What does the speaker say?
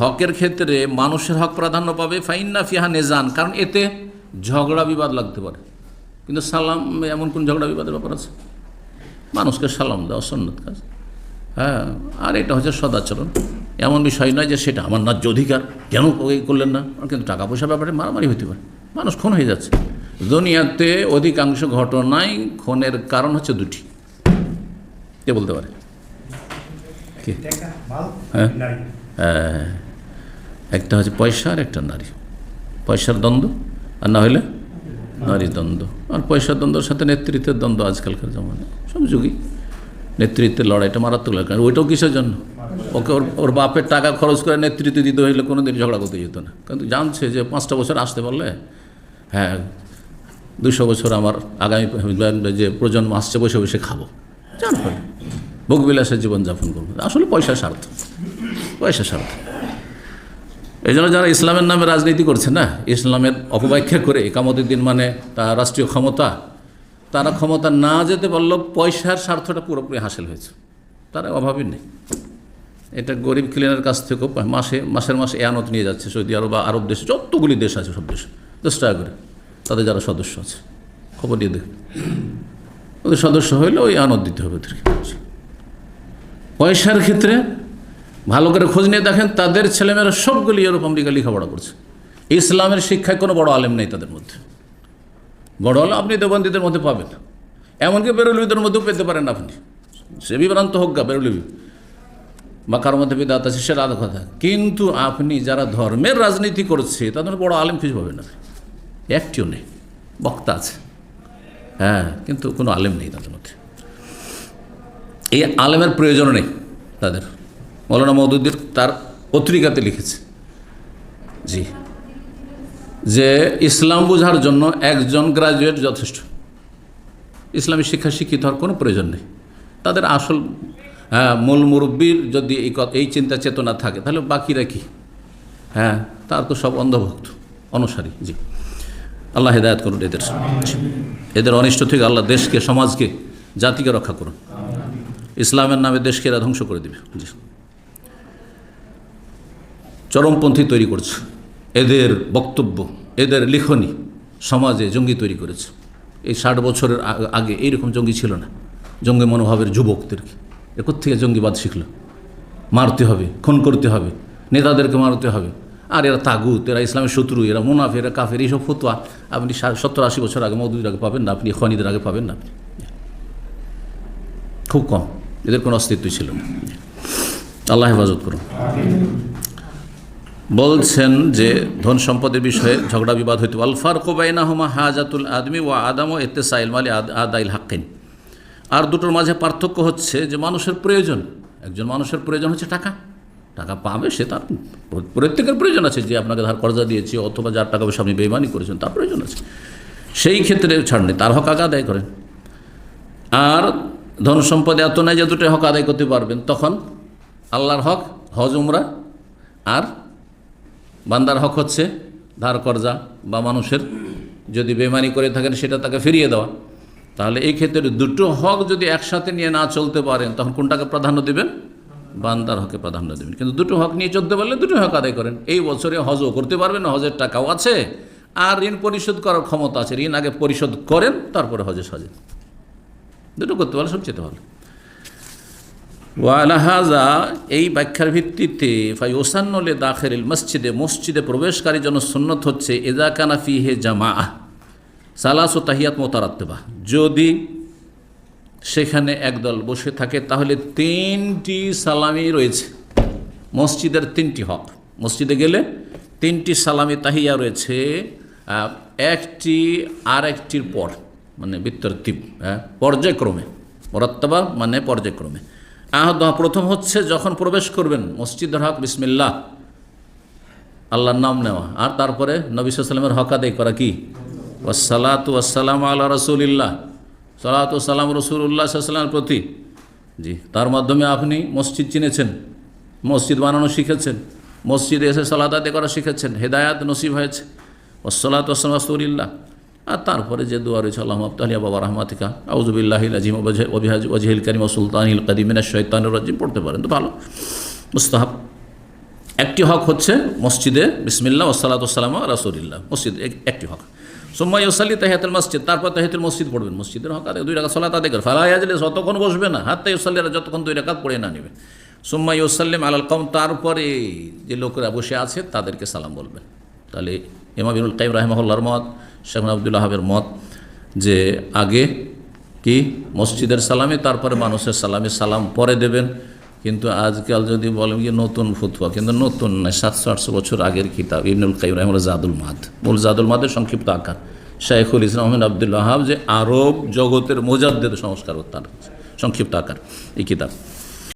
হকের ক্ষেত্রে মানুষের হক প্রাধান্য পাবে ফাইন্না ফিহা নেজান কারণ এতে ঝগড়া বিবাদ লাগতে পারে। কিন্তু সালাম এমন কোন ঝগড়া বিবাদের ব্যাপার আছে? মানুষকে সালাম দেওয়া সন্ন্যত কাজ। হ্যাঁ আর এটা হচ্ছে সদাচরণ। এমন বিষয় নয় যে সেটা আমার ন্যায্য অধিকার কেন করলেন না? কিন্তু টাকা পয়সার ব্যাপারে মারামারি হতে পারে। মানুষ খুন হয়ে যাচ্ছে। দুনিয়াতে অধিকাংশ ঘটনায় খুনের কারণ হচ্ছে দুটি। কে বলতে পারে? হ্যাঁ। হ্যাঁ, একটা হচ্ছে পয়সা আর একটা নারী। পয়সার দ্বন্দ্ব আর না হলে নারী দ্বন্দ্ব। আর পয়সার দ্বন্দ্বের সাথে নেতৃত্বের দ্বন্দ্ব আজকালকার জমানে সব যুগই নেতৃত্বের লড়াইটা মারাত্মক লাগে। কারণ ওইটাও কিসের জন্য? ওকে ওর ওর বাপের টাকা খরচ করে নেতৃত্ব দিতে হইলে কোনো দিন ঝগড়া করতে যেত না। কিন্তু জানছে যে পাঁচটা বছর আসতে পারলে হ্যাঁ দুশো বছর আমার আগামী যে প্রজন্ম আসছে বসে বসে খাব। জান ভোগবিলাসের জীবনযাপন করব। আসলে পয়সা স্বার্থ। পয়সা স্বার্থ। এই জন্য যারা ইসলামের নামে রাজনীতি করছে না, ইসলামের অপব্যাখ্যা করে একামতের দিন মানে তা রাষ্ট্রীয় ক্ষমতা, তারা ক্ষমতা না যেতে পারলেও পয়সার স্বার্থটা পুরোপুরি হাসিল হয়েছে। তারা অভাবই নেই। এটা গরিব ক্লিনের কাছ থেকেও মাসে, মাসের মাসে এয়ানত নিয়ে যাচ্ছে সৌদি আরব বা আরব দেশে, যতগুলি দেশ আছে সব দেশে। দশ টাকা করে। তাদের যারা সদস্য আছে, খবর দিয়ে দেখবে ওদের সদস্য হইলে ওই আনত দিতে হবে। ওদেরকে পয়সার ক্ষেত্রে ভালো করে খোঁজ নিয়ে দেখেন, তাদের ছেলেমেয়েরা সবগুলি ইউরোপ আমেরিকা লেখাপড়া করছে। ইসলামের শিক্ষায় কোনো বড় আলেম নেই তাদের মধ্যে। বড় আলেম আপনি দেবন্দীদের মধ্যে পাবেন। এমনকি বেরুলিদের মধ্যেও পেতে পারেন আপনি। সে বিভ্রান্ত হোক গা বেরুলিবি বা কারোর মধ্যে বিদাত আছে সেটা আলাদা কথা। কিন্তু আপনি যারা ধর্মের রাজনীতি করছে, তাদের বড় আলেম খুঁজে পাবেন না। একটিও নেই। বক্তা আছে। হ্যাঁ কিন্তু কোনো আলেম নেই তাদের মধ্যে। এই আলেমের প্রয়োজন নেই তাদের। মৌলানা মৌদুদ্দিন তার পত্রিকাতে লিখেছে। জি। যে ইসলাম বোঝার জন্য একজন গ্রাজুয়েট যথেষ্ট। ইসলামী শিক্ষা শিক্ষিত হওয়ার কোনো প্রয়োজন নেই। তাদের আসল হ্যাঁ মূল মুরব্বীর যদি এই এই চিন্তা চেতনা থাকে, তাহলে বাকিরা কি? হ্যাঁ তার তো সব অন্ধভক্ত, অনুসারী, জি। আল্লাহ হেদায়ত করুন এদের। এদের অনিষ্ট থেকে আল্লাহ দেশকে, সমাজকে, জাতিকে রক্ষা করুন। ইসলামের নামে দেশকে এরা ধ্বংস করে দিবে, জি। চরমপন্থী তৈরি করছে। এদের বক্তব্য, এদের লিখনি সমাজে জঙ্গি তৈরি করেছে। এই ষাট বছরের আগে এইরকম জঙ্গি ছিল না। জঙ্গি মনোভাবের যুবকদেরকে। এ থেকে জঙ্গিবাদ শিখলো? মারতে হবে, খুন করতে হবে, নেতাদেরকে মারতে হবে। আর এরা তাগুত, এরা ইসলামের শত্রু, এরা মুনাফে এরা কাফের, এইসব ফতোয়া আপনি সত্তর আশি বছর আগে মৌদুদের আগে পাবেন না, আপনি খনিদের আগে পাবেন না। আপনি খুব কম। এদের কোনো অস্তিত্ব ছিল না। আল্লাহ হেফাজত করুন। বলছেন যে ধন সম্পদের বিষয়ে ঝগড়া বিবাদ হইতে আলফার কোবাইনা হুমা হাজাতুল আদমি ও আদাম ও এতে সাইল মালি আদ- আদাইল হাক্কিন। আর দুটোর মাঝে পার্থক্য হচ্ছে যে মানুষের প্রয়োজন। একজন মানুষের প্রয়োজন হচ্ছে টাকা। টাকা পাবে সে তার প্রত্যেকের প্রয়োজন আছে। যে আপনাকে ধার কর্জা দিয়েছে অথবা যার টাকা পয়সা আপনি বেইমানি করেছেন, তার প্রয়োজন আছে। সেই ক্ষেত্রে ছাড় নেই, তার হক আগে আদায় করেন। আর ধন সম্পদ এত নাই যে দুটো হক আদায় করতে পারবেন। তখন আল্লাহর হক, হজ, উমরা আর বান্দার হক হচ্ছে ধার, কর্জা বা মানুষের যদি বেমানি করে থাকেন, সেটা তাকে ফিরিয়ে দেওয়া। তাহলে এই ক্ষেত্রে দুটো হক যদি একসাথে নিয়ে না চলতে পারেন, তখন কোনটাকে প্রাধান্য দেবেন? বান্দার হকে প্রাধান্য দেবেন। কিন্তু দুটো হক নিয়ে চলতে পারলে দুটো হক আদায় করেন। এই বছরে হজও করতে পারবেন, হজের টাকাও আছে, আর ঋণ পরিশোধ করার ক্ষমতা আছে। ঋণ আগে পরিশোধ করেন, তারপরে হজে সাজে দুটো করতে পারলে সবচেয়ে ভালো। ওয়ালাহাজা এই ব্যাখ্যার ভিত্তিতে ফাই ওসান্নলে দাখেরিল মসজিদে মসজিদে প্রবেশকারী জন্য সুন্নত হচ্ছে এজা কানাফি হে জামা সালাস ও তাহিয়াত মোতারাত্তেবা যদি সেখানে একদল বসে থাকে, তাহলে তিনটি সালামি রয়েছে। মসজিদের তিনটি হক। মসজিদে গেলে তিনটি সালামি তাহিয়া রয়েছে একটি আর একটির পর মানে বিতর্তিব হ্যাঁ পর্যায়ক্রমে। মরাত্তবা মানে পর্যায়ক্রমে। আহদ প্রথম হচ্ছে যখন প্রবেশ করবেন, মসজিদের হক, বিসমিল্লাহ, আল্লাহর নাম নেওয়া। আর তারপরে নবী সাল্লামের হক আদায় করা কি? ওয়াসালাত ওয়াসালাম আল্লাহ রসুলিল্লাহ। সালাত সালাম রসুল্লাহ সাল্লামের প্রতি। জি, তার মাধ্যমে আপনি মসজিদ চিনেছেন, মসজিদ বানানো শিখেছেন, মসজিদে এসে সালাত আদায় করা শিখেছেন, হেদায়াত নসিব হয়েছে। ওসলাত ওসালাম রসুলিল্লাহ। আর তারপরে যে দোয়া রয়েছে আল্লাহ আবতালিয়া বাবা রহমাতিকা। আউজুবিল্লাহ আজিম ওবিহাজ ওজহিল করিম সুলতানিল কদিমিনা শৈতানুর রাজিম। পড়তে পারেন, তো ভালো। মুস্তাহাব। একটি হক হচ্ছে মসজিদে বিসমিল্লা ওসালাতাম রাসুলিল্লাহ। মসজিদ এক- একটি হক। সোম্মাই ওসাল্লি তাহিয়াতুল মসজিদ, তারপর তাহিয়াতুল মসজিদ পড়বেন। মসজিদের হক আদায়, দুই রাখা সলাত আদায় করে ফালা আজলে যতক্ষণ বসবে না হাত তাই ওসাল্লিরা যতক্ষণ দুই রাকাত পড়ে না নেবে। সোম্মাই ওসাল্লিম আলাল কম তারপরে যে লোকেরা বসে আছে, তাদেরকে সালাম বলবেন। তাহলে ইমাবিনুল কাইম রাহমাহুল্লার মত শেখ আবদুল্লাহ হাবের মত যে আগে কি মসজিদের সালামে, তারপরে মানুষের সালামে, সালাম পরে দেবেন। কিন্তু আজকাল যদি বলেন কি নতুন ফুতফা কিন্তু নতুন নয়, সাতশো, আটশো বছর আগের কিতাব, ইবনুল কাইম রহমুল্লাহ জাদুল মাদ। মূল জাদুল মাদের সংক্ষিপ্ত আকার। শাইখুল ইসলাম আহমেদ আবদুল্লাহ যে আরব জগতের মোজাদ্দের সংস্কার তার সংক্ষিপ্ত আকার এই কিতাব।